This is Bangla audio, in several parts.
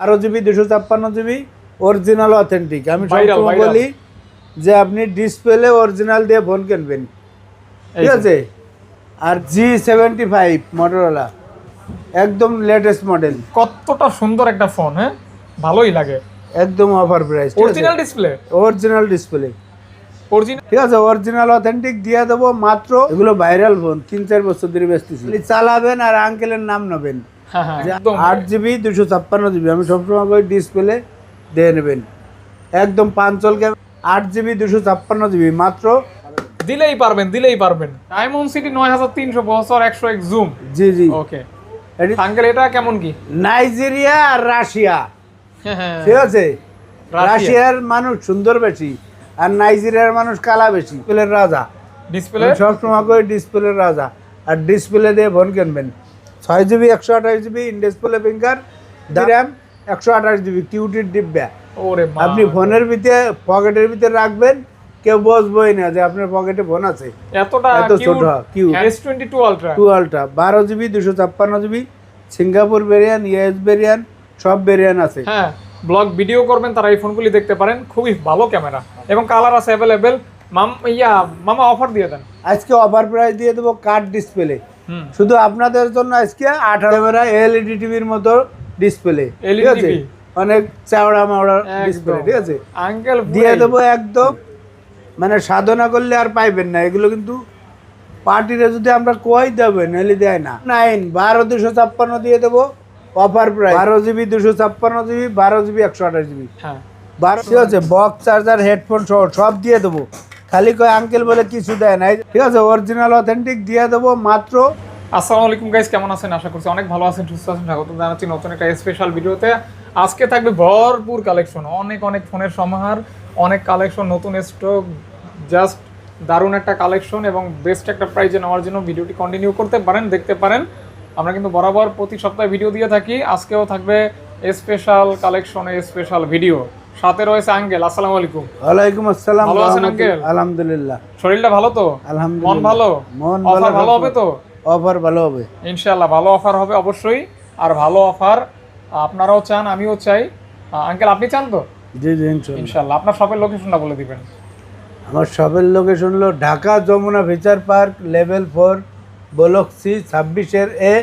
বারো জিবি দুশো ছাপ্পান্ন জিবি অরিজিনাল অথেন্টিক আমি সবসময় বলি যে আপনি ডিসপ্লে অরিজিনাল দিয়ে ফোন কিনবেন। ঠিক আছে? আর জি সেভেন্টি ফাইভ মোটরওয়ালা একদম লেটেস্ট মডেল কতটা সুন্দর একটা ফোন হ্যাঁ? ভালোই লাগে। একদম offer price original display original display ঠিক আছে অরিজিনাল অথেন্টিক দিয়ে দেবো মাত্র এগুলো ভাইরাল ফোন তিন চার বছর ধরে বেচতেছি চালাবেন আর আঙ্কেলের নাম নেবেন। হ্যাঁ হ্যাঁ আট জিবি দুশো ছাপ্পান্ন জিবি। আমি সবসময় করে ডিসপ্লে দিয়ে নেবেন। একদম ক্যামেরা আট জিবি দুশো ছাপ্পান্ন জিবি। মাত্র দিলেই পারবেন দিলেই পারবেন। ডায়মন্ড সিটি নয় হাজার তিনশো বছর একশো এক জুম জি জি। ওকে আঙ্কেল এটা কেমন কি? নাইজেরিয়া আর রাশিয়া। হ্যাঁ ঠিক আছে? রাশিয়ার মানুষ সুন্দর বেশি আর নাইজেরিয়ার মানুষ কালা বেশি। ডিসপ্লের রাজা। ডিসপ্লে সবসময় করে ডিসপ্লের রাজা। আর ডিসপ্লে দিয়ে ফোন কিনবেন। ছয় জিবি একশো আঠাশ GB in display finger RAM একশো আঠাশ জিবি কিউটির ডিব্বা আপনি ফোনের ভিতরে পকেটের ভিতরে রাখবেন কেউ বসবই না যে আপনার পকেটে ফোন আছে। এতটা এত ছোট, cute। S twenty two ultra two ultra বারো জিবি দুশো ছাপ্পান্ন GB Singapore variant ES variant সব ভেরিয়ান আছে। হ্যাঁ ব্লগ ভিডিও করবেন তারা এই ফোনগুলি দেখতে পারেন খুবই ভালো ক্যামেরা এবং কালার আছে অ্যাভেলেবেল মাম ইয়া মামা অফার দিয়ে দেন। আজকে অফার প্রাইস দিয়ে দেবো কার্ড ডিসপ্লে শুধু আপনাদের জন্য আজকে আঠারো ক্যামেরা এলইডি টিভির মতো ডিসপ্লে ঠিক আছে? অনেক চাওড়া মাওড়া ডিসপ্লে ঠিক আছে? আঙ্কেল দিয়ে দেবো একদম মানে সাধনা করলে আর পাইবেন না। এগুলো কিন্তু পার্টিরে যদি আমরা কই দেবেন নাহলে দেয় না। নাইন বারো দুশো ছাপ্পান্ন দিয়ে দেবো অফার প্রাইস বারো জিবি দুশো ছাপ্পান্ন জিবি বারো জিবি একশো আঠাশ জিবি। হ্যাঁ। বারো ঠিক আছে বক্স চার্জার হেডফোন সহ সব দিয়ে দেবো। খালি কয় আঙ্কেল বলে কিছু দেয় নাই ঠিক আছে অরিজিনাল অথেন্টিক দিয়ে দেবো, মাত্র আসসালামু আলাইকুম গাইস কেমন আছেন? আশা করছি অনেক ভালো আছেন, সুস্থ আছেন। স্বাগত জানাচ্ছি নতুন একটা স্পেশাল ভিডিওতে আজকে থাকবে ভরপুর কালেকশন অনেক অনেক ফোনের সমাহার, অনেক কালেকশন নতুন স্টক জাস্ট দারুণ একটা কালেকশন এবং বেস্ট একটা প্রাইজে নেওয়ার জন্য ভিডিওটি কন্টিনিউ করতে পারেন, দেখতে পারেন। আমরা কিন্তু বরাবর প্রতি সপ্তাহে ভিডিও দিয়ে থাকি। আজকেও থাকবে স্পেশাল কালেকশনে স্পেশাল ভিডিও সাথে রয়েছে আঙ্কেল আসসালামু আলাইকুম। ওয়ালাইকুম আসসালাম ভালো আছেন। আঙ্কেল? আলহামদুলিল্লাহ। শরীরটা ভালো তো? আলহামদুলিল্লাহ। মন ভালো? মন অফার ভালো হবে তো? অফার ভালো হবে। ইনশাল্লাহ ভালো অফার হবে অবশ্যই। আর ভালো অফার আপনারাও চান আমিও চাই। আঙ্কেল আপনি চান তো? জি জি। ইনশাল্লাহ আপনার শপের লোকেশনটা বলে দিবেন। আমার শপের লোকেশন হলো Dhaka Jamuna future park level four block C ছাব্বিশের A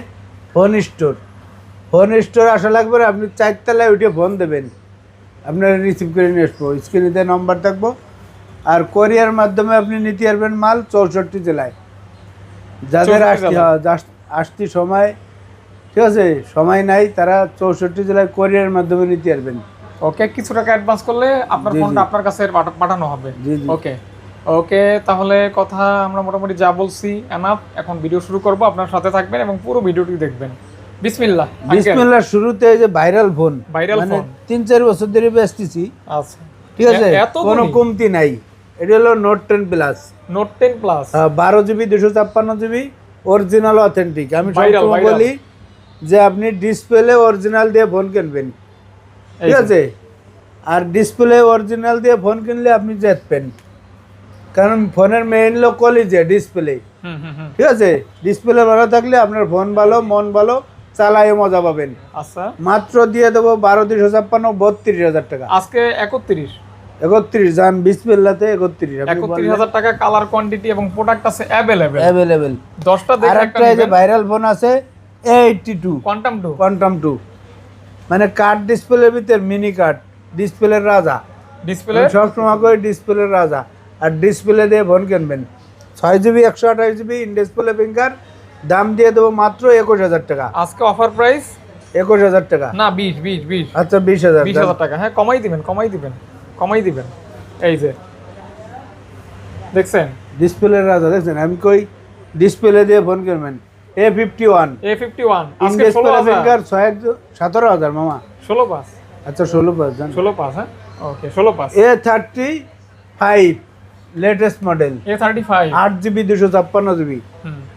phone store phone store আসা লাগবে আপনি চারতলায় উঠে ফোন দেবেন। আপনারা রিসিভ করে নিয়ে আসব। স্ক্রিনে নম্বর থাকব আর কোরিয়ার মাধ্যমে আপনি নিতে পারবেন মাল চৌষট্টি জেলায়। যাদের 64 আসতে আসতে সময় ঠিক আছে সময় নাই তারা চৌষট্টি জেলায় কোরিয়ার মাধ্যমে নিতে পারবেন। ওকে কিছু টাকা অ্যাডভান্স করলে আপনার ফোনটা আপনার কাছে পাঠানো হবে। ওকে ওকে তাহলে কথা আমরা মোটামুটি যা বলছি এনাফ এখন ভিডিও শুরু করব আপনার সাথে থাকবেন এবং পুরো ভিডিওটি দেখবেন। বিসমিল্লাহ বিসমিল্লাহ শুরুতে এই যে ভাইরাল ফোন ভাইরাল মানে তিন চার বছর ধরে বেচতেছি আচ্ছা। ঠিক আছে? কোনো কমতি নাই। এটা হলো Note ten plus Note ten plus বারো জিবি দুশো ছাপ্পান্ন জিবি অরিজিনাল অথেন্টিক আমি সবসময় বলি যে আপনি ডিসপ্লে অরিজিনাল দিয়ে ফোন কিনবেন। ঠিক আছে? আর ডিসপ্লে অরিজিনাল দিয়ে ফোন কিনলে আপনি জিতবেন কারণ ফোনের মেইন লোক কলিজে ডিসপ্লে হুম হুম হুম। ঠিক আছে? ডিসপ্লে ভালো থাকলে আপনার ফোন ভালো মন ভালো। চালায় মজা পাবেন। আচ্ছা। মাত্র দিয়ে দেবো বারো দুশো ছাপ্পান্ন বত্রিশ হাজার টাকা। আজকে একত্রিশ। একত্রিশ যান বিসমিল্লাতে একত্রিশ। একত্রিশ হাজার টাকা কালার কোয়ান্টিটি এবং প্রোডাক্ট আছে অ্যাভেলেবেল অ্যাভেলেবেল দশটা আর একটা যে ভাইরাল ফোন আছে eighty two quantum two quantum two মানে কার্ড ডিসপ্লের ভিতর মিনি কার্ড ডিসপ্লের রাজা। ডিসপ্লে সবসময় করে ডিসপ্লের রাজা। আর ডিসপ্লে দিয়ে ফোন কিনবেন। ছয় জিবি একশো আঠাশ জিবি ইন ডিসপ্লে ফিঙ্গার দাম দিয়ে দেবো মাত্র একুশ হাজার টাকা। আজকে অফার প্রাইস একুশ হাজার টাকা। না বিশ বিশ বিশ। আচ্ছা বিশ হাজার বিশ হাজার টাকা। হ্যাঁ কমাই দিবেন কমাই দিবেন কমাই দিবেন। এই যে দেখছেন? ডিসপ্লের রাজা দেখছেন? আমি কই ডিসপ্লে দিয়ে ফোন করবেন। A fifty one A fifty one আজকে ষোলো ডিসপ্লে হাজার। ফিঙ্গার ছয় সতেরো হাজার মামা। ষোলো পাস। আচ্ছা ষোলো পাঁচ ষোলো পাস হ্যাঁ? ওকে ষোলো pass. A thirty five latest model A thirty five আট জিবি দুশো ছাপ্পান্ন জিবি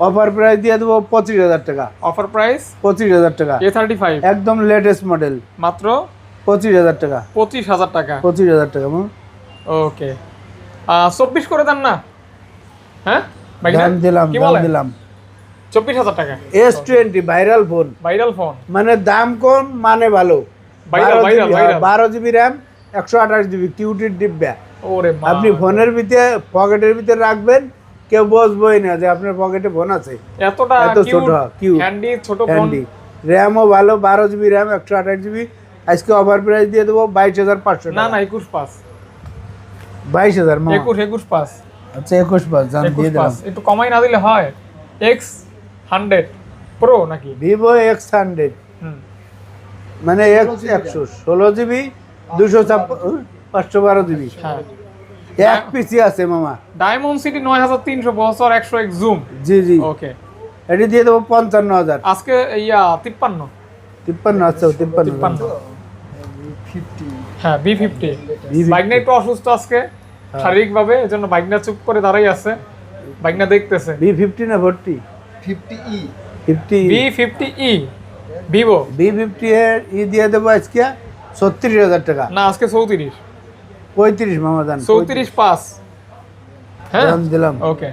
অফার প্রাইস দিয়ে দেবো পঁচিশ হাজার টাকা। অফার প্রাইস পঁচিশ হাজার টাকা। এ থার্টি ফাইভ একদম লেটেস্ট মডেল মাত্র? পঁচিশ হাজার টাকা। পঁচিশ হাজার টাকা। পঁচিশ হাজার টাকা ওকে। চব্বিশ করে দেন না? হ্যাঁ? দিলাম দিলাম। চব্বিশ হাজার টাকা। S twenty viral phone viral phone মানে দাম কম মানে ভালো। বারো জিবি র্যাম একশো আঠাশ জিবি কিউটির ডিব্বা। ওরে আপনি ফোনের ভিতরে পকেটের ভিতরে রাখবেন কেউ বসবই না যে আপনার পকেটে ফোন আছে। এতটা এত ছোট, cute, হ্যান্ডি ছোট হ্যান্ডি র্যামও ভালো বারো জিবি র্যাম একশো আঠাশ জিবি আজকে অফার প্রাইস দিয়ে দেবো বাইশ হাজার পাঁচশো না না একুশ পাস বাইশ হাজার একুশ একুশ পাস আচ্ছা একুশ পাঁচ জান দিয়ে দিলাম। একটু কমাই না দিলে হয়। এক্স হান্ড্রেড প্রো নাকি? ভিভো এক্স হান্ড্রেড হুম। মানে এক্স একশো ষোলো জিবি দুশো ছাপ্পান্ন পাঁচশো বারো জিবি হ্যাঁ। এক পিসি আছে মামা। ডায়মন্ড সিটি নয় হাজার তিনশো বছর একশো এক জুম। জি জি। ওকে। এটি দিয়ে দেবো পঞ্চান্ন হাজার। আজকে ইয়া তিপ্পান্ন। তিপ্পান্ন আচ্ছা তিপ্পান্ন। তিপ্পান্ন। হ্যাঁ বি ফিফটি। V50 বাইকনা একটু অসুস্থ আজকে হ্যাঁ। শারীরিকভাবে এই জন্য বাইকনা চুপ করে দাঁড়াই আছে। বাইকনা দেখতেছে। বি ফিফটি না ভর্তি? Fifty E. Fifty B fifty E Vivo. B fifty এর ই দিয়ে দেবো আজকে। ছত্রিশ হাজার টাকা। না আজকে চৌত্রিশ। পঁয়ত্রিশ মামা দান চৌত্রিশ পাস হ্যাঁ? দিলাম ওকে।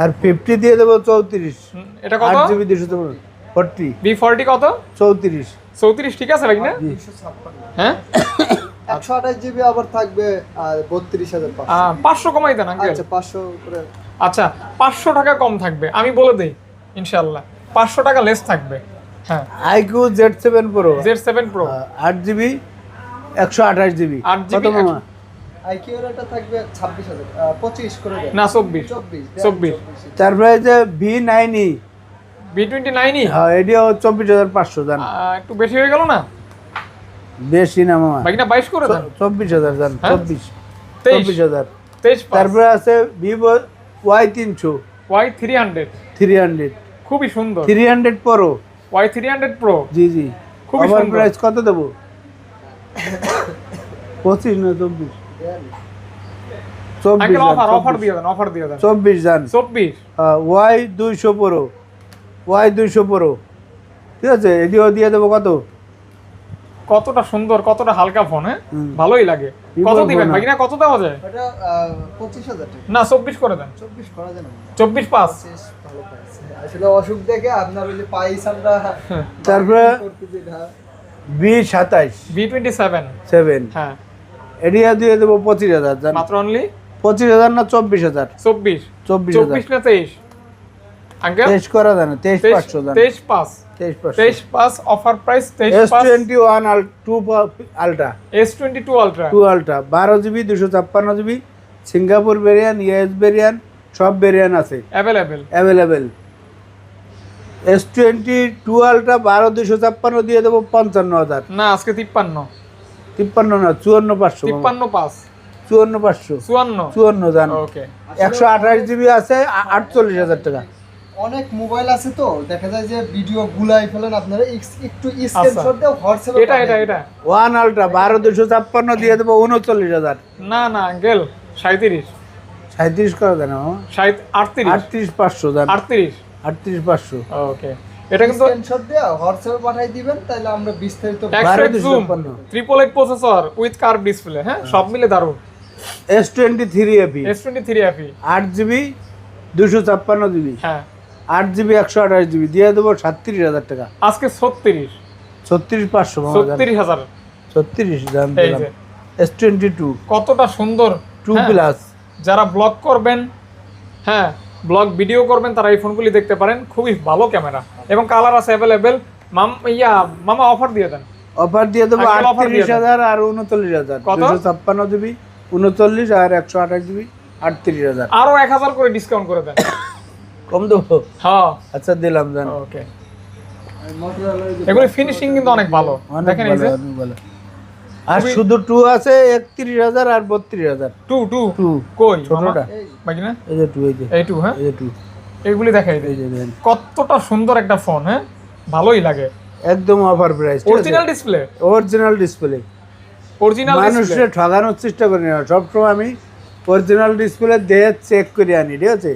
আর ফিফটি দিয়ে দেবো চৌত্রিশ। এটা কত? আট জিবি দুশো ফোরটি বি ফর্টি কত? চৌত্রিশ। চৌত্রিশ ঠিক আছে দুইশো ছাপ্পান্ন হ্যাঁ? একশো আঠাশ জিবি আবার থাকবে আর বত্রিশ হাজার পাঁচশো। কমাই দেন আচ্ছা পাঁচশো করে। আচ্ছা পাঁচশো টাকা কম থাকবে আমি বলে দিই ইনশাল্লাহ পাঁচশো টাকা লেস থাকবে হ্যাঁ। IQOO Z seven pro Z seven pro আট জিবি একশো আঠাশ জিবি। আট কত মামা। তারপরে যে V nine E. B twenty nine E হ্যাঁ এটিও চব্বিশ হাজার পাঁচশো দান একটু বেশি হয়ে গেল না? বেশি না মামা বাইকটা বাইশ করে দেন। চব্বিশ হাজার দান হ্যাঁ? চব্বিশ। চব্বিশ হাজার। তেইশ তারপরে আছে ভিভো ওয়াই তিনশো। Y three hundred. Three hundred. খুবই সুন্দর। Three hundred pro. Y three hundred pro. জি জি। খুবই সুন্দর। প্রাইস কত দেবো? পঁচিশ না চব্বিশ? চব্বিশ চব্বিশ। যান চব্বিশ ওয়াই দুইশো প্রো ওয়াই দুইশো প্রো ঠিক আছে এটিও দিয়ে দেবো কত? কতটা সুন্দর কতটা হালকা ফোন হ্যাঁ? ভালোই লাগে। কত দিবেন না। কত দেওয়া যায়? ওটা আহ, টাকা। না চব্বিশ করে দেন। চব্বিশ করা যায় না। আসলে অসুখ দেখে আপনার ওই যে পাইস আমরা তারপরে বি সাতাইশ। B twenty seven. সেভেন। হ্যাঁ। এটিও দিয়ে দেবো পঁচিশ হাজার মাত্র অনলি পঁচিশ হাজার না চব্বিশ হাজার? চব্বিশ। চব্বিশ চব্বিশ না তেইশ? করা যায় না তেইশ পাঁচশো তেইশ পাঁচ। তেইশ পাঁচ offer price S twenty one two ultra S twenty two ultra two ultra বারো জিবি দুশো ছাপ্পান্ন GB Singapore variant ES variant সব ভেরিয়ান আছে। Available available S twenty two ultra বারো দুশো ছাপ্পান্ন দিয়ে দেবো পঞ্চান্ন হাজার। না আজকে তিপ্পান্ন। তিপ্পান্ন না চুয়ান্ন পাঁচশো। তিপ্পান্ন পাঁচ। চুয়ান্ন পাঁচশো। চুয়ান্ন? চুয়ান্ন জান। ওকে একশো আঠাশ জিবি আছে আটচল্লিশ হাজার টাকা। অনেক মোবাইল আছে তো দেখা যায় যে ভিডিও গুলাই ফেলেন আপনারা একটু স্ক্রিনশট দিয়ে হোয়াটসঅ্যাপে এটা এটা এটা। ওয়ান আলট্রা বারো দুশো ছাপ্পান্ন দিয়ে দেবো উনচল্লিশ হাজার। না না আঙ্কেল সাঁত্রিশ সাঁত্রিশ করে দেন আটত্রিশ। আটত্রিশ পাঁচশো জান। আটত্রিশ। আটত্রিশ পাঁচশো। ওকে এটা কিন্তু স্ক্রিনশট দিয়ে হোয়াটসঅ্যাপে পাঠিয়ে দিবেন তাহলে আমরা বিস্তারিত একশো বারো এক zoom triple eight processor with curve display হ্যাঁ? সব মিলে দারুণ। S twenty three FE S twenty three FE আট জিবি দুশো ছাপ্পান্ন জিবি। হ্যাঁ। আট জিবি একশো আঠাশ জিবি। দিয়ে দেবো সাতত্রিশ হাজার টাকা। আজকে ছত্রিশ। ছত্রিশ পাঁচশো ছত্রিশ হাজার। ছত্রিশ দাম দিলাম। এস টোয়েন্টি টু কতটা সুন্দর টু হ্যাঁ, প্লাস যারা ব্লক করবেন হ্যাঁ? ব্লগ ভিডিও করবেন তারা এই ফোনগুলি দেখতে পারেন। খুবই ভালো ক্যামেরা। এবং কালার আছে অ্যাভেলেবেল মাম ইয়া মামা অফার দিয়ে দেন। অফার দিয়ে দেবো দিয়ে আটত্রিশ হাজার আর উনচল্লিশ হাজার। কত? দুশো ছাপ্পান্ন জিবি উনচল্লিশ আর একশো আঠাশ জিবি আটত্রিশ হাজার। আরও এক হাজার করে ডিসকাউন্ট করে দেন। কম দেবো? হ্যাঁ। আচ্ছা দিলাম জান ওকে এগুলি ফিনিশিং কিন্তু অনেক ভালো। দেখেন এই যে। আর শুধু টু আছে একত্রিশ হাজার আর বত্রিশ হাজার। Two two? টু। কই? ছোটটা। এই বাকি না? এই যে টু এই যে। এই টু হ্যাঁ? এই যে টু। এইগুলি দেখাই যে। কতটা সুন্দর একটা ফোন হ্যাঁ? ভালোই লাগে। একদম offer price original display original display original মানুষকে ঠগানোর চেষ্টা করি না। সব সবসময় আমি অরিজিনাল ডিসপ্লে দিয়ে চেক করে আনি ঠিক আছে?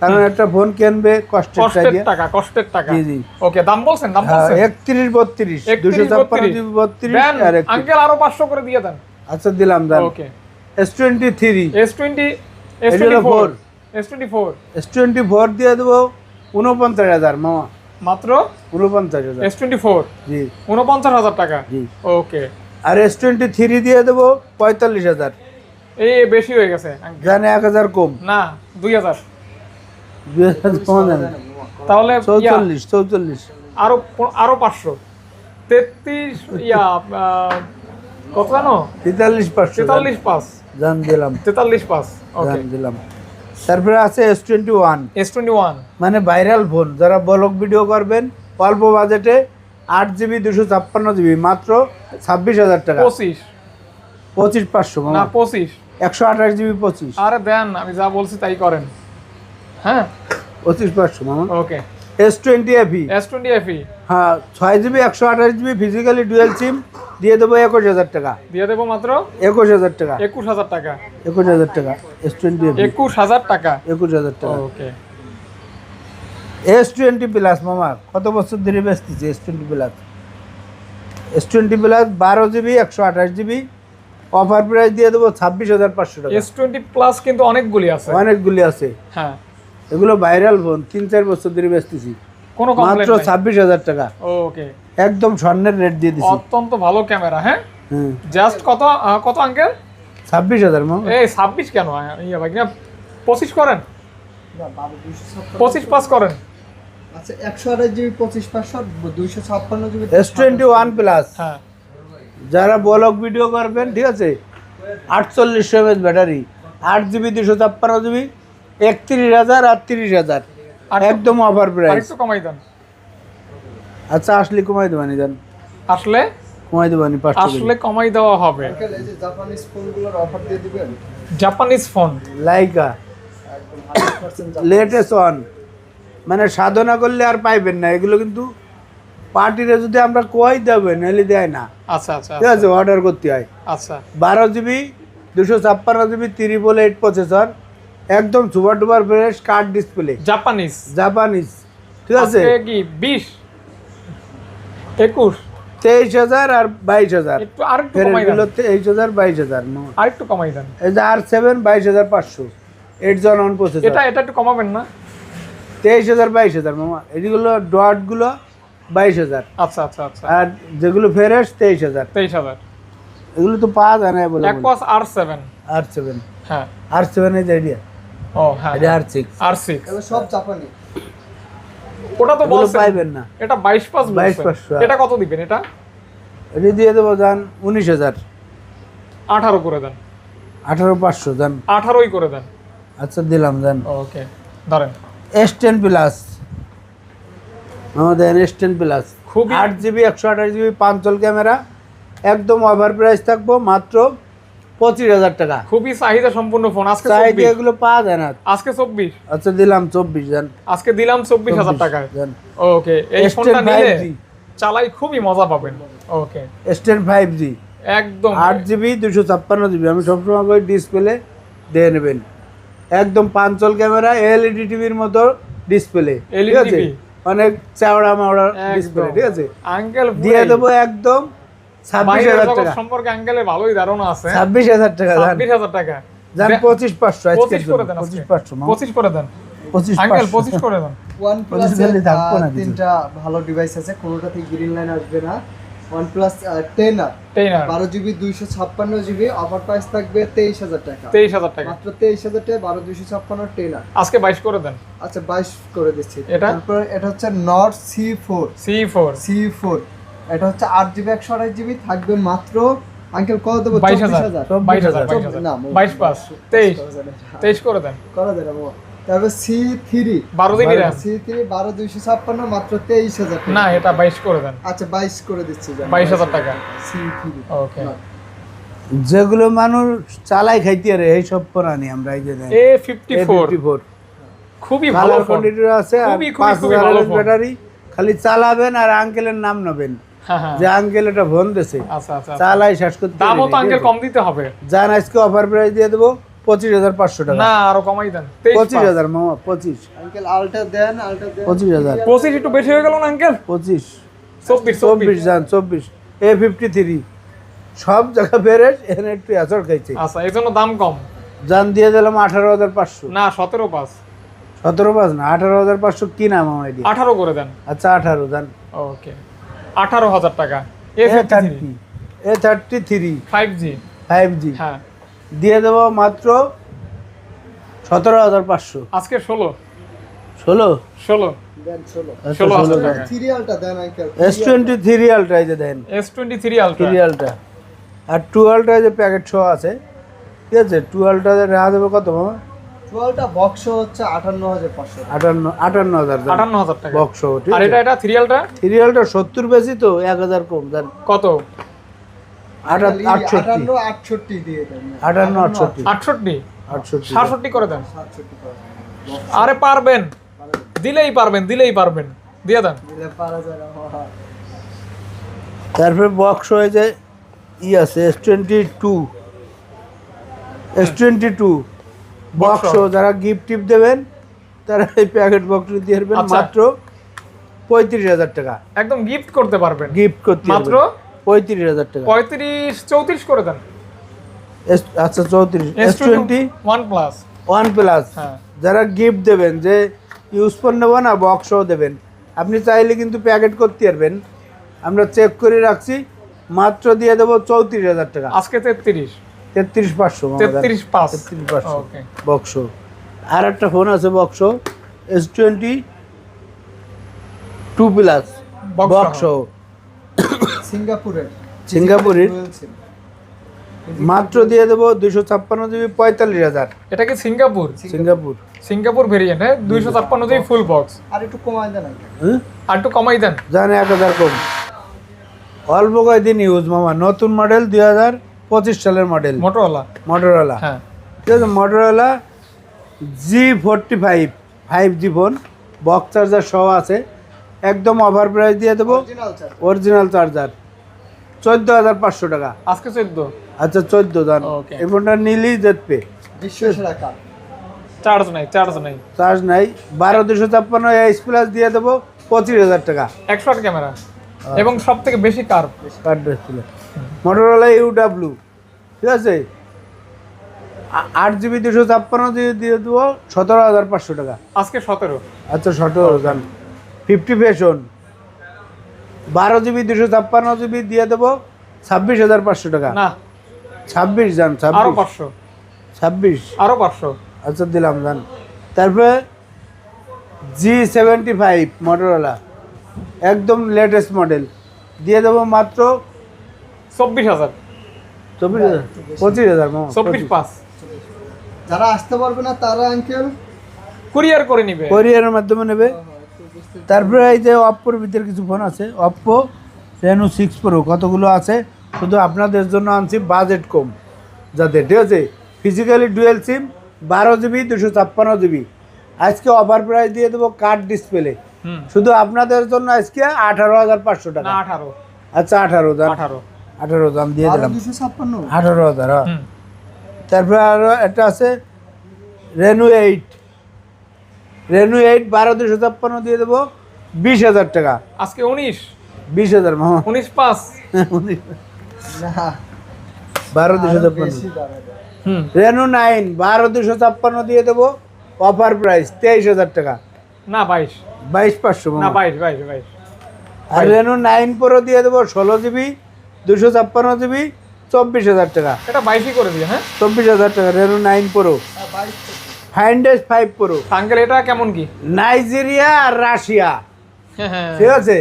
কারণ একটা ফোন কিনবে কষ্টের টাকা কষ্টের টাকা। জি জি। ওকে দাম বলছেন দাম হ্যাঁ, বলছেন? 31 32 256 32 আর আঙ্কেল আরও 500 করে দিয়ে দেন। আচ্ছা দিলাম দাম ওকে S23 S20 S24 S24 S24 দিয়ে দেব 49000 মামা। মাত্র? 49000 S24 জি। 49000 টাকা? জি। ওকে আর S23 দিয়ে দেব 45000 এই বেশি হয়ে গেছে জানে 1000 কম। না 2000 তাহলে চৌচল্লিশ চৌচল্লিশ। আরও আরও পাঁচশো। তেত্রিশ ইয়া কত জানো তেতাল্লিশ পাঁচশো তেতাল্লিশ পাঁচ। জান দিলাম। তেতাল্লিশ পাঁচ জান দিলাম। তারপরে আছে S twenty one S twenty one মানে ভাইরাল ফোন। যারা ব্লগ ভিডিও করবেন অল্প বাজেটে আট জিবি দুশো ছাপ্পান্ন জিবি মাত্র ছাব্বিশ হাজার টাকা। পঁচিশ। পঁচিশ পাঁচশো না পঁচিশ। একশো আঠাশ জিবি পঁচিশ। আরে দেন আমি যা বলছি তাই করেন। হ্যাঁ। পঁচিশ পাঁচশো মামা। Okay. S twenty FE S twenty FE হ্যাঁ ছয় জিবি একশো আঠাশ জিবি ফিজিক্যালি ডুয়েল সিম দিয়ে দেবো একুশ হাজার টাকা। দিয়ে দেবো মাত্র? একুশ হাজার টাকা। একুশ হাজার টাকা। একুশ হাজার টাকা এস টোয়েন্টি একুশ হাজার টাকা। একুশ হাজার টাকা। ওকে। এস টোয়েন্টি প্লাস মামা কত বছর ধরে বেচতেছে S twenty plus S twenty plus বারো জিবি একশো আঠাশ জিবি। অফার প্রাইস দিয়ে দেবো ছাব্বিশ হাজার পাঁচশো টাকা। এস টোয়েন্টি প্লাস কিন্তু অনেকগুলি আছে। অনেকগুলি আছে। হ্যাঁ। এগুলো ভাইরাল ফোন তিন চার বছর ধরে বেচতেছি। কোনো মাত্র ছাব্বিশ হাজার টাকা। ওকে একদম স্বর্ণের রেট দিয়ে দিছি। অত্যন্ত ভালো ক্যামেরা হ্যাঁ? হ্যাঁ জাস্ট কত কত আঙ্কেল ছাব্বিশ হাজার মামা। এই ছাব্বিশ কেন? ইয়ে ভাই না পঁচিশ করেন। পঁচিশ পাস করেন। আচ্ছা একশো আঠাশ জিবি পঁচিশ পাঁচশো দুইশো ছাপ্পান্ন GB S twenty one plus হ্যাঁ। যারা ব্লগ ভিডিও করবেন ঠিক আছে? আটচল্লিশ এমএচ ব্যাটারি আট জিবি দুশো ছাপ্পান্ন জিবি একত্রিশ হাজার আর তিরিশ হাজার একদম অফার প্রাইস কমাই দেন। আচ্ছা আসলে কমাই দেবানি দেন। আসলে? কমাই দেবানি আসলে কমাই দেওয়া হবে। জাপানিজ ফোনগুলোর অফার দিয়ে দিবেন? Japanese phone Leica latest on মানে সাধনা করলে আর পাইবেন না। এগুলো কিন্তু পার্টিরে যদি আমরা কই দেবেন নাহলে দেয় না। আচ্ছা আচ্ছা ঠিক আছে অর্ডার করতে হয়। আচ্ছা। বারো জিবি দুশো ছাপ্পান্ন জিবি ত্রিপল এইট প্রসেসর একদম super duper fresh card display Japanese. Japanese. ঠিক আছে? কি বিশ? একুশ? তেইশ হাজার আর বাইশ হাজার। একটু দেন। ফেরেগুলো তেইশ হাজার বাইশ হাজার আরেকটু কমাই দেন। এই যে আর সেভেন বাইশ হাজার পাঁচশো। এইট জন অন প্রসেসর এটা এটা একটু কমাবেন না? তেইশ হাজার বাইশ হাজার মামা এগুলো ডটগুলো বাইশ হাজার। আচ্ছা আচ্ছা আচ্ছা। আর যেগুলো ফ্রেশ তেইশ হাজার। তেইশ হাজার। এগুলো তো পাওয়া যায় না বলে আর সেভেন আর সেভেন হ্যাঁ। আর সেভেন এই আইডিয়া ও হ্যাঁ এটা আর সিক্স আর সিক্স সব জাপানি। ওটা তো এগুলো পাইবেন না। এটা বাইশ পাস 22 পাস। এটা কত দিবেন এটা? এটা দিয়ে দেবো যান উনিশ হাজার। আঠারো করে দেন। করে দেন। আচ্ছা দিলাম যান। ওকে ধরেন। এস টেন প্লাস আমাদের এস টেন প্লাস খুবই- আট জিবি একশো আঠাশ জিবি পাঁচল ক্যামেরা। একদম ওভার প্রাইস থাকব মাত্র পঁচিশ হাজার টাকা। খুবই চাহিদা সম্পূর্ণ ফোন আজকে চাই এগুলো পাওয়া যায় না। আজকে চব্বিশ? আচ্ছা দিলাম চব্বিশ যান আজকে দিলাম চব্বিশ হাজার টাকায়। যান ওকে এই ফোনটা নিলে 5G চালাই খুবই মজা পাবেন। ওকে। এস ফাইভ জি একদম। আট জিবি দুশো ছাপ্পান্ন জিবি। আমি সবসময় ডিসপ্লে দিয়ে নেবেন। একদম পাঁচল ক্যামেরা এলইডি টিভির মতো ডিসপ্লে ঠিক আছে? অনেক চাওড়া মাওড়া ডিসপ্লে ঠিক আছে? আঙ্কেল দিয়ে দেবো একদম ছাব্বিশ হাজার টাকা। সম্পর্কে আঙ্কেলের ভালোই ধারণা আছে। ছাব্বিশ হাজার টাকা ছাব্বিশ হাজার টাকা। যান পঁচিশ পাঁচশো পঁচিশ করে দেন পঁচিশ পাঁচশো পঁচিশ করে দেন। পঁচিশ আঙ্কেল পঁচিশ। করে দেন। ওয়ান প্লাস গেলে থাকব না কিছু। তিনটা ভালো ডিভাইস আছে কোনোটাতেই গ্রিন লাইন আসবে না। ওয়ান প্লাস টেন আর বারো জিবি দুইশো ছাপ্পান্ন জিবি অফার প্রাইস থাকবে তেইশ হাজার টাকা। তেইশ হাজার টাকা। মাত্র তেইশ হাজার টাকা বারো দুইশো ছাপ্পান্ন টেন আর আজকে বাইশ করে দেন। আচ্ছা বাইশ করে দিচ্ছি। এটা? তারপর এটা হচ্ছে note C four C four C four এটা হচ্ছে আট জিবি একশো আঠাশ জিবি থাকবে মাত্র আঙ্কেল কত দেবো বাইশ হাজার বাইশ হাজার। না, বাইশ পাস তেইশ। তেইশ করে দেন। করা যায় না বাবা। তারপর সি থ্রি বারো জিবি র্যাম সি থ্রি বারো দুইশো ছাপ্পান্ন মাত্র তেইশ হাজার। না এটা বাইশ করে দেন। আচ্ছা বাইশ করে দিচ্ছি বাইশ হাজার টাকা। সি থ্রি ওকে যেগুলো মানুষ চালাই খাইতে আরে এই সব পরানি আমরা এই যে এ ফিফটি ফোর A54 খুবই ভালো কোয়ান্টিটির আছে আর খুবই, খুবই, পাঁচ হাজার ভালো ব্যাটারি খালি চালাবেন আর আঙ্কেলের নাম নেবেন। যে আঙ্কেল এটা ফোন দিছে। আচ্ছা আচ্ছা চালাই শেষ করতে দামও তো আঙ্কেল কম দিতে হবে। যান আজকে অফার প্রাইস দিয়ে দেবো পঁচিশ হাজার পাঁচশো টাকা। না আরও কমাই দেন। পঁচিশ হাজার মামা পঁচিশ। আঙ্কেল আলটা দেন আলটা দেন। পঁচিশ হাজার। পঁচিশ একটু বেশি হয়ে গেল না আঙ্কেল পঁচিশ। চব্বিশ চব্বিশ। চব্বিশ যান চব্বিশ। এ ফিফটি থ্রি সব জায়গা এখানে একটু অ্যাসর খাইছে। আচ্ছা এই জন্য দাম কম। যান দিয়ে দিলাম আঠারো হাজার পাঁচশো। না সতেরো পাস সতেরো পাঁচ না আঠারো হাজার পাঁচশো এটি। আঠারো করে দেন। আচ্ছা আঠারো দেন ওকে। আঠারো হাজার টাকা। A thirty A thirty three. Five G. Five G. হ্যাঁ। দিয়ে দেবো মাত্র সতেরো হাজার পাঁচশো। আজকে ষোলো। ষোলো? ষোলো। এস টোয়েন্টি থ্রি আলট্রা এই যে দেন। S twenty three ultra three ultra আর টু আলট্রা যে প্যাকেট শো আছে। ঠিক আছে? টু আলট্রা রাখা দেবে কত মামা? টুয়েলটা বক্স হচ্ছে আটান্ন হাজার পাঁচশো আটান্ন আটান্ন হাজার আটান্ন হাজার টাকা। বক্স আর এটা এটা আলট্রা থ্রি সত্তর বেশি তো এক হাজার কম দেন। কত? আরে পারবেন। দিলেই পারবেন দিলেই পারবেন। দিয়ে দেন। যায় তারপরে বক্স হয়েছে ই আছে S twenty two S twenty two box যারা গিফট টিপ দেবেন তারা এই প্যাকেট বক্স দিয়ে দেবেন আচ্ছা। মাত্র পঁয়ত্রিশ হাজার টাকা। একদম গিফট করতে পারবেন। গিফট করতে মাত্র? পঁয়ত্রিশ হাজার টাকা। পঁয়ত্রিশ চৌত্রিশ করে দেন। আচ্ছা চৌত্রিশ। S twenty one plus one plus যারা গিফট দেবেন যে ইউজ করে নেব না বক্সও দেবেন। আপনি চাইলে কিন্তু প্যাকেট করতে পারবেন। আমরা চেক করে রাখছি। মাত্র দিয়ে দেবো চৌত্রিশ হাজার টাকা। আজকে তেত্রিশ। তেত্রিশ পাঁচশো তেত্রিশ পাঁচ। তেত্রিশ পাঁচশো। বক্স। আর একটা ফোন আছে box. S twenty two plus box. সিঙ্গাপুরের। সিঙ্গাপুরের। মাত্র দিয়ে দেবো দুইশো ছাপ্পান্ন জিবি পঁয়তাল্লিশ হাজার। এটা কি সিঙ্গাপুর? সিঙ্গাপুর। সিঙ্গাপুর ভেরিয়েন্ট হ্যাঁ? দুইশো ছাপ্পান্ন জিবি ফুল বক্স আর একটু কমায় দেন হ্যাঁ? আর একটু কমাই দেন। জানে এক হাজার কম। অল্প কয়েকদিন ইউজ মামা। নতুন মডেল দুই হাজার পঁচিশ সালের মডেল মোটরওয়ালা মোটরওয়ালা হ্যাঁ। ঠিক আছে Motorola G forty five five G phone box charger সহ আছে। একদম অফার প্রাইস দিয়ে দেবো। অরিজিনাল চার্জার চোদ্দ হাজার পাঁচশো টাকা। আজকে চোদ্দ। আচ্ছা চোদ্দ দান. এই ফোনটা নিলেই বিশ্ব চার্জ নাই চার্জ নাই। চার্জ নাই। বারো দুশো ছাপ্পান্ন এইচ প্লাস দিয়ে দেবো পঁচিশ হাজার টাকা। একশো আট ক্যামেরা এবং সব থেকে বেশি কার card display Motorola U W ঠিক আছে? আট জিবি দুশো ছাপ্পান্ন জিবি দিয়ে দেবো সতেরো হাজার পাঁচশো টাকা। আজকে সতেরো। আচ্ছা সতেরো দান ফিফটি ফেশন বারো জিবি দুশো ছাপ্পান্ন জিবি দিয়ে দেবো ছাব্বিশ হাজার পাঁচশো টাকা। না। ছাব্বিশ যান ছাব্বিশ। পাঁচশো। ছাব্বিশ। আরও পাঁচশো। আচ্ছা দিলাম যান তারপরে জি সেভেন্টি ফাইভ মটোরোলা একদম লেটেস্ট মডেল দিয়ে দেবো মাত্র চব্বিশ হাজার। চব্বিশ হাজার। পঁচিশ হাজার চব্বিশ পাঁচ। যারা আসতে পারবে না তারা আঙ্কেল কুরিয়ার করে নিবে। কোরিয়ারের মাধ্যমে নেবে। তারপরে এই যে অপ্পোর ভিতরে কিছু ফোন আছে। অপ্পো রেনো সিক্স প্রো কতগুলো আছে? শুধু আপনাদের জন্য আনছি বাজেট কম। যাতে ঠিক আছে? ফিজিক্যালি ডুয়েল সিম বারো জিবি দুশো ছাপ্পান্ন জিবি আজকে অফার প্রাইস দিয়ে দেবো কার্ড ডিসপ্লে শুধু আপনাদের জন্য আজকে আঠারো হাজার পাঁচশো টাকা। আঠারো। আচ্ছা আঠারো আঠারো। আঠারো দাম দিয়ে আরও দিলাম। ছাপ্পান্ন। আঠারো হাজার হ্যাঁ। তারপরে আরও একটা আছে রেনু এইট রেনু এইট বারো দুশো ছাপ্পান্ন দিয়ে দেবো বিশ হাজার টাকা। আজকে উনিশ। বিশ হাজার মামা। উনিশ পাঁচ। না। বারো দুশো আরও ছাপ্পান্ন রেনু নাইন বারো দুশো ছাপ্পান্ন দিয়ে দেবো অফার প্রাইস তেইশ হাজার টাকা। না বাইশ। বাইশ পাঁচশো না বাইশ বাইশ বাইশ। আর রেনু নাইন প্রো দিয়ে দেবো ষোলো জিবি দুশো ছাপ্পান্ন জিবি চব্বিশ হাজার টাকা। এটা বাইশই করে দিয়ে হ্যাঁ? চব্বিশ হাজার টাকা Reno nine pro find X five pro uncle এটা কেমন কি? নাইজেরিয়া আর রাশিয়া হ্যাঁ ঠিক আছে?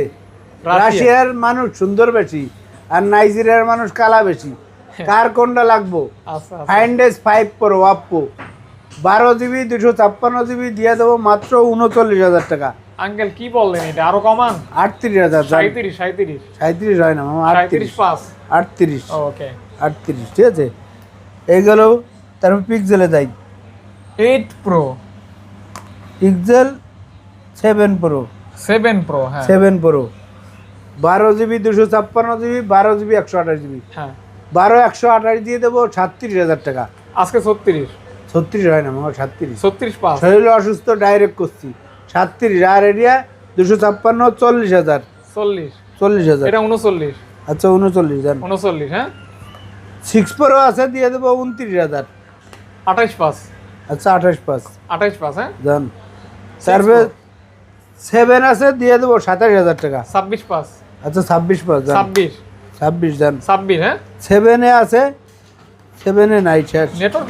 রাশিয়ার মানুষ সুন্দর বেশি আর নাইজেরিয়ার মানুষ কালা বেশি। কার কোনটা লাগবো। Find X five Pro Oppo বারো জিবি দুশো ছাপ্পান্ন জিবি দিয়ে দেবো মাত্র উনচল্লিশ হাজার টাকা। আঙ্কেল কি বললেন এটা? আরও কমান? আটত্রিশ হাজার সাঁত্রিশ সাঁত্রিশ সাঁত্রিশ হয় না মামা আটত্রিশ। পাঁচ। আটত্রিশ। ওকে। আটত্রিশ ঠিক আছে? এই এইগুলো তারপর পিক্সেলে যাই। Eight pro. Pixel seven pro. Seven pro হ্যাঁ। Seven pro. বারো জিবি দুশো ছাপ্পান্ন জিবি বারো জিবি একশো আঠাশ জিবি। হ্যাঁ। বারো একশো আঠাশ দিয়ে দেবো সাতত্রিশ হাজার টাকা। আজকে ছত্রিশ। ছত্রিশ হয় না মামা সাতত্রিশ ছত্রিশ পাঁচ। শরীর অসুস্থ ডাইরেক্ট করছি। সাতত্রিশ। আর এরিয়া দুশো ছাপ্পান্ন চল্লিশ হাজার। চল্লিশ। চল্লিশ হাজার। এটা উনচল্লিশ আচ্ছা উনচল্লিশ জান। উনচল্লিশ হ্যাঁ? সিক্স প্রো আছে দিয়ে দেবো উনত্রিশ হাজার। আঠাইশ পাঁচ আচ্ছা আঠাশ পাঁচ আঠাইশ পাঁচ হ্যাঁ? জান। তারপরে সেভেন আছে দিয়ে দেবো সাতাশ হাজার টাকা। ছাব্বিশ পাস। আচ্ছা ছাব্বিশ পাঁচ ছাব্বিশ। ছাব্বিশ যান ছাব্বিশ হ্যাঁ? সেভেনে আছে। সেভেনে নাই শেষ। নেটওয়ার্ক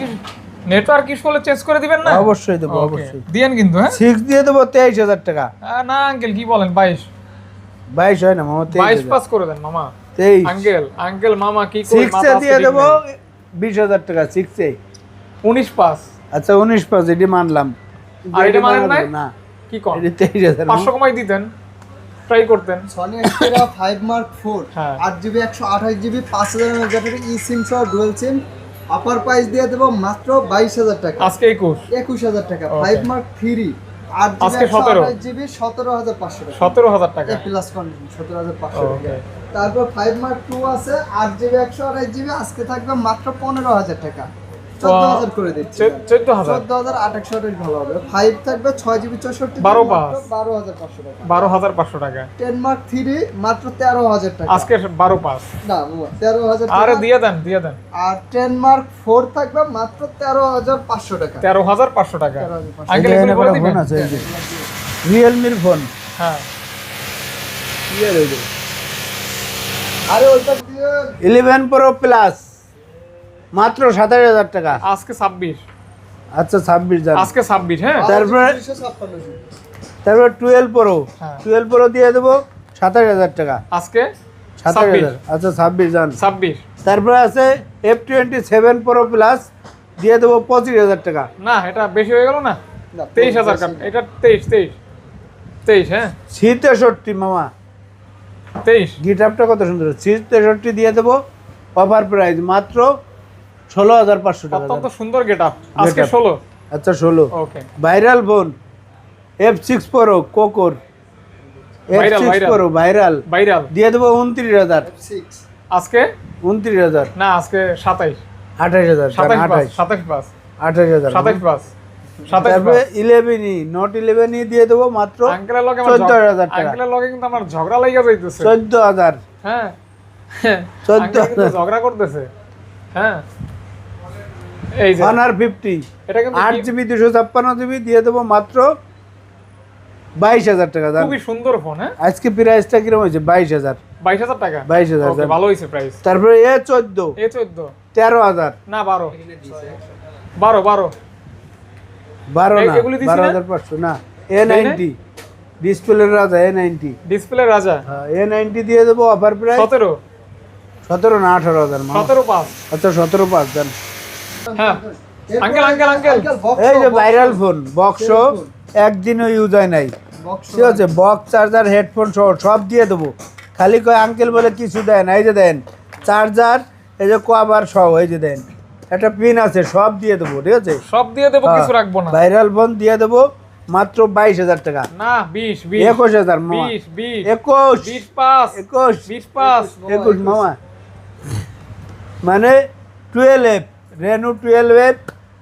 নেটওয়ার্ক ইস্যু হলে চেঞ্জ করে দিবেন না? অবশ্যই দেবো অবশ্যই। দিয়েন কিন্তু হ্যাঁ? সিক্স দিয়ে দেবো তেইশ হাজার টাকা। না আঙ্কেল কি বলেন? বাইশ। বাইশ হয় না মামা বাইশ পাস করে দেন মামা। তেইশ। আঙ্কেল আঙ্কেল মামা কি সিক্সে দিয়ে দেবো বিশ হাজার টাকা সিক্সে উনিশ পাস আচ্ছা উনিশ পাঁচ এটি মানলাম। আর এটা মানেন মানা না। কি কম এটি তেইশ হাজার। পাঁচশো কমাই দিতেন। ট্রাই করতেন। Sony Xperia five mark four. আট জিবি একশো আঠাশ জিবি পাঁচ হাজার ই সিম সহ ডুয়েল সিম আপার প্রাইস দিয়ে দেবো মাত্র বাইশ হাজার টাকা। আজকে একুশ। একুশ হাজার টাকা। ফাইভ মার্ক থ্রি আর আজকে 17 জিবি সতেরো হাজার পাঁচশো টাকা। সতেরো হাজার টাকা। প্লাস কন্ডিশন সতেরো হাজার পাঁচশো টাকা। তারপর ফাইভ মার্ক টু আছে। আট জিবি একশো আড়াই জিবি আজকে থাকবে মাত্র পনেরো হাজার টাকা। করে দিচ্ছি। ভালো হবে। থাকবে জিবি টাকা। টাকা। টেন মার্ক থ্রি মাত্র তেরো হাজার টাকা। আজকে বারো পাস না তেরো হাজার আরে দিয়ে দেন দিয়ে দেন। আর টেন মার্ক ফোর থাকবে মাত্র তেরো হাজার পাঁচশো টাকা। তেরো হাজার পাঁচশো টাকা। আঙ্কেল এগুলো করে দিবেন। ফোন আছে রিয়েলমির ফোন। হ্যাঁ। আরে ওইটা দিয়ে ইলেভেন প্রো প্লাস মাত্র সাতাশ হাজার টাকা। আজকে ছাব্বিশ। আচ্ছা ছাব্বিশ যান আজকে ছাব্বিশ হ্যাঁ? তারপরে-। তারপর টুয়েলভ প্রো। টুয়েলভ প্রো দিয়ে দেবো সাতাশ হাজার টাকা। আজকে? সাতাশ হাজার। আচ্ছা ছাব্বিশ যান। ছাব্বিশ। তারপরে আছে F twenty seven pro plus দিয়ে দেবো পঁচিশ হাজার টাকা। না এটা বেশি হয়ে গেল না? তেইশ হাজার এটা তেইশ তেইশ। তেইশ হ্যাঁ? সি তেষট্টি মামা। তেইশ। গিটারটা কত সুন্দর। সি তেষট্টি দিয়ে দেবো অফার প্রাইস মাত্র ষোলো হাজার পাঁচশো টাকা অত্যন্ত সুন্দর গেট আপ আজকে ষোলো। আচ্ছা ষোলো। Okay viral phone F six pro কোকোর F six. Pro viral. Viral. দিয়ে দেবো উনত্রিশ হাজার। আজকে? উনত্রিশ হাজার। না আজকে সাতাইশ। আঠাশ হাজার সাতাইশ সাতাইশ পাস আঠাশ হাজার। পাস সাতাইশ তারপরে eleven E note eleven E দিয়ে দেবো মাত্র লগে চোদ্দ হাজার টাকা। লগে কিন্তু আমার ঝগড়া লাগিয়ে যাইতেছে। চোদ্দ হাজার। হ্যাঁ। চোদ্দ। ঝগড়া করতেছে। হ্যাঁ। অনার ফিফটি আট জিবি দুশো ছাপ্পান্ন জিবি দিয়ে দেবো মাত্র বাইশ হাজার টাকা। দাম খুবই সুন্দর ফোন হ্যাঁ? আজকে প্রাইসটা কীরকম হয়েছে? বাইশ হাজার। বাইশ হাজার টাকা? 22,000 Okay, ভালো হয়েছে প্রাইস তারপরে এ চোদ্দ। এ চোদ্দ। তেরো হাজার। না বারো। বারো বারো। বারো না বারো হাজার পাঁচশো না। A ninety. ডিসপ্লের রাজা এ নাইনটি। ডিসপ্লে রাজা? এ নাইনটি দিয়ে দেবো অফার প্রাইস সতেরো? সতেরো না আঠারো হাজার। সতেরো পাঁচ। আচ্ছা সতেরো পাঁচ দেন। হ্যাঁ। আঙ্কেল আঙ্কেল আঙ্কেল এই যে ভাইরাল ফোন বক্স একদিনও ইউজ হয় নাই। ঠিক আছে বক্স চার্জার হেডফোন সহ সব দিয়ে দেবো। খালি কয় আঙ্কেল বলে কিছু দেন এই যে দেন চার্জার এই যে কভার সহ এই যে দেন একটা পিন আছে সব দিয়ে দেবো ঠিক আছে? সব দিয়ে দেবো হ্যাঁ। কিছু রাখব না। ভাইরাল ফোন দিয়ে দেবো মাত্র বাইশ হাজার টাকা। না বিশ বিশ। একুশ হাজার মামা। একুশ। বিশ পাঁচ। একুশ। বিশ পাঁচ। একুশ মামা। মানে twelve F Reno twelve F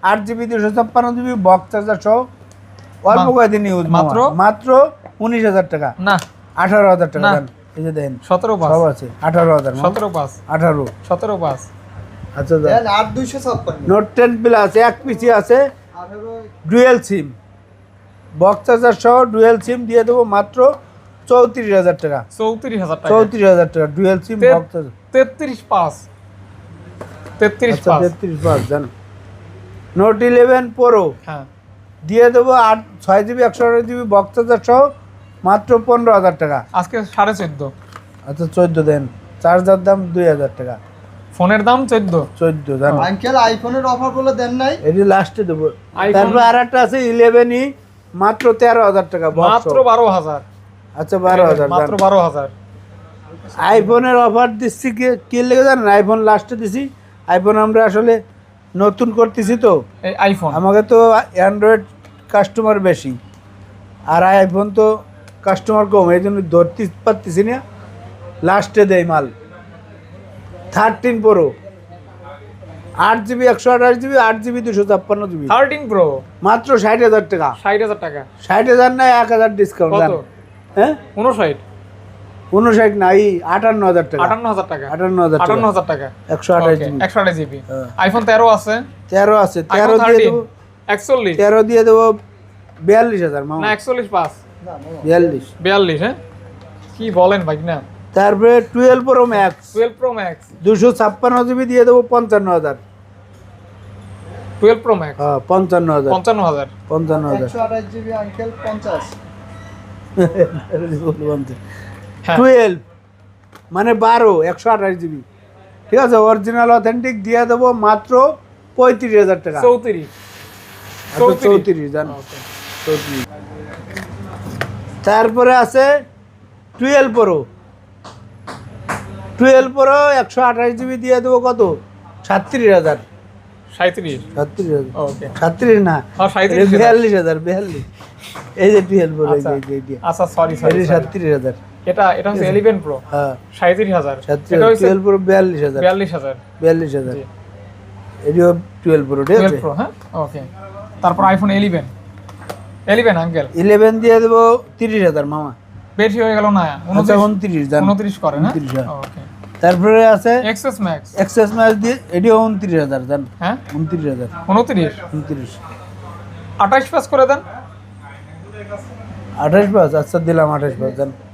আট জিবি দুশো ছাপ্পান্ন জিবি বক্স চার্জার সহ অল্প কয়েকদিন ইউজ মাত্র? মাত্র? উনিশ হাজার টাকা। না। আঠারো হাজার টাকা এই যে দেন। সতেরো পাঁচ। সব আছে। আঠারো হাজার। সতেরো পাঁচ। আঠারো। সতেরো পাঁচ। আচ্ছা আট দুইশো ছাপ্পান্ন। নোট টেন প্লাস এক পিসি আছে। ডুয়েল সিম বক্স চার্জার সহ ডুয়েল সিম দিয়ে দেবো মাত্র চৌত্রিশ হাজার টাকা। চৌত্রিশ হাজার টাকা। চৌত্রিশ হাজার টাকা। ডুয়েল সিম বক্স চার্জার তেত্রিশ পাঁচ। তেত্রিশ আচ্ছা তেত্রিশ পাঁচ জান। নোট ইলেভেন প্রো হ্যাঁ। দিয়ে দেবো আট ছয় জিবি একশো আঠাশ জিবি বক্স চার্জার সহ মাত্র পনেরো হাজার টাকা। আজকে সাড়ে চোদ্দ। আচ্ছা চোদ্দ দেন। চার্জার দাম দুই হাজার টাকা। ফোনের দাম চোদ্দ। চোদ্দ জানো। আঙ্কেল আইফোনের অফার বলে দেন নাই? এটি লাস্টে দেবো। তারপর আর একটা আছে ইলেভেন ই মাত্র তেরো হাজার টাকা মাত্র বারো হাজার। আচ্ছা বারো হাজার মাত্র বারো হাজার। আইফোনের অফার দিচ্ছি কি কি লেগে জানেন? আইফোন লাস্টে দিছি। আইফোন আমরা আসলে নতুন করতেছি তো। আইফোন আমাকে তো অ্যান্ড্রয়েড কাস্টমার বেশি আর আইফোন তো কাস্টমার কম এই জন্য ধরতে পারতেছি না। লাস্টে দেয় মাল থার্টিন প্রো আট জিবি একশো আঠাশ জিবি আট জিবি দুশো ছাপ্পান্ন জিবি থার্টিন প্রো মাত্র ষাট হাজার টাকা। ষাট হাজার টাকা। ষাট হাজার না এক হাজার ডিসকাউন্ট হ্যাঁ? উনষাট উনষাট না এই আটান্ন হাজার টাকা। আটান্ন হাজার টাকা। আটান্ন হাজার আটান্ন টাকা। হাজার টাকা। একশো আঠাশ জিবি। একশো আঠাশ জিবি। হ্যাঁ। আইফোন তেরো আছে? তেরো আছে তেরো দিয়ে দেবো একচল্লিশ। তেরো দিয়ে দেবো বিয়াল্লিশ হাজার না একচল্লিশ পাঁচ। বিয়াল্লিশ। বিয়াল্লিশ হ্যাঁ? কি বলেন ভাই না। তারপরে twelve pro max twelve pro max দুশো ছাপ্পান্ন জিবি দিয়ে দেবো পঞ্চান্ন হাজার। টুয়েলভ প্রো ম্যাক্স হ্যাঁ পঞ্চান্ন হাজার। পঞ্চান্ন হাজার। পঞ্চান্ন হাজার। একশো আঠাশ জিবি আঙ্কেল পঞ্চাশ। হ্যাঁ টুয়েলভ মানে বারো একশো আঠাশ জিবি ঠিক আছে অরিজিনাল অথেন্টিক দিয়ে দেবো মাত্র পঁয়ত্রিশ হাজার টাকা। চৌত্রিশ। চৌত্রিশ। জান? চৌত্রিশ। তারপরে আছে টুয়েলভ প্রো টুয়েলভ প্রো একশো আঠাশ জিবি দিয়ে দেবো কত? সাতত্রিশ হাজার। সাঁত্রিশ। সাতত্রিশ হাজার। ওকে সাতত্রিশ না? হ্যাঁ, 37 এটা বিয়াল্লিশ হাজার বিয়াল্লিশ। এই যে টুয়েলভ প্রো আচ্ছা আচ্ছা সরি সরি এটি সাতত্রিশ হাজার। এটা এটা হচ্ছে এলিভেন প্রো হ্যাঁ। হাজার। এটা হচ্ছে প্রো হাজার। বিয়াল্লিশ হাজার। বিয়াল্লিশ হাজার। এটিও টুয়েলভ প্রো ঠিক আছে? প্রো হ্যাঁ? ওকে তারপর iPhone eleven eleven uncle eleven দিয়ে দেবো তিরিশ হাজার মামা। বেশি হয়ে গেল না আচ্ছা উনত্রিশ? জান। উনত্রিশ করে না? 29 হ্যাঁ। ওকে তারপরে আছে এক্সেস ম্যাক্স এক্সেস ম্যাচ দিয়ে উনত্রিশ হাজার জান। হ্যাঁ? উনত্রিশ হাজার। উনত্রিশ? উনত্রিশ। আঠাশ পাস করে দেন। আঠাশ পাস আচ্ছা দিলাম আঠাশ পাস জান। হুম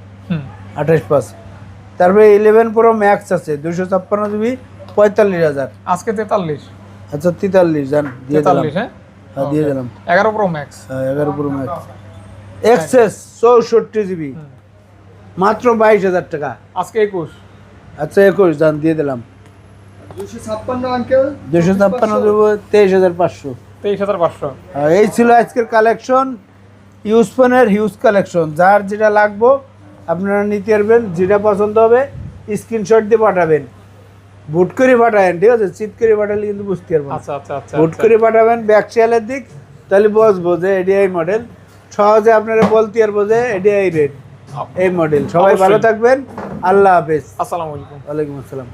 আঠাশ পাস তারপরে ইলেভেন প্রো ম্যাক্স আছে দুশো ছাপ্পান্ন জিবি পঁয়তাল্লিশ হাজার। আজকে তেতাল্লিশ। আচ্ছা তেতাল্লিশ জান দিয়ে দিলাম। হ্যাঁ? হ্যাঁ দিয়ে দিলাম। এগারো প্রো ম্যাক্স হ্যাঁ, এগারো প্রো ম্যাক্স এক্সেস চৌষট্টি জিবি। মাত্র বাইশ হাজার টাকা। আজকে একুশ। আচ্ছা একুশ জান দিয়ে দিলাম। দুশো ছাপ্পান্ন আঙ্কেল দুশো ছাপ্পান্ন দেবো তেইশ হাজার পাঁচশো। তেইশ হাজার পাঁচশো। এই ছিল আজকের কালেকশন ইউজ ফোনের হিউজ কালেকশন যার যেটা লাগবো আপনারা নিতে পারবেন যেটা পছন্দ হবে স্ক্রিনশট দিয়ে পাঠাবেন। বুট করে পাঠাবেন ঠিক আছে? চিট করে পাঠালে কিন্তু বুঝতে পারব না। আচ্ছা আচ্ছা আচ্ছা বুট করে পাঠাবেন ব্যাক শিয়ালের দিক তাহলে বসবো যে এডিআই মডেল সহজে আপনারা বলতে পারব যে এডিআই রেট এই মডেল সবাই ভালো থাকবেন আল্লাহ হাফেজ। আসসালামু আলাইকুম। ওয়ালাইকুম আসসালাম।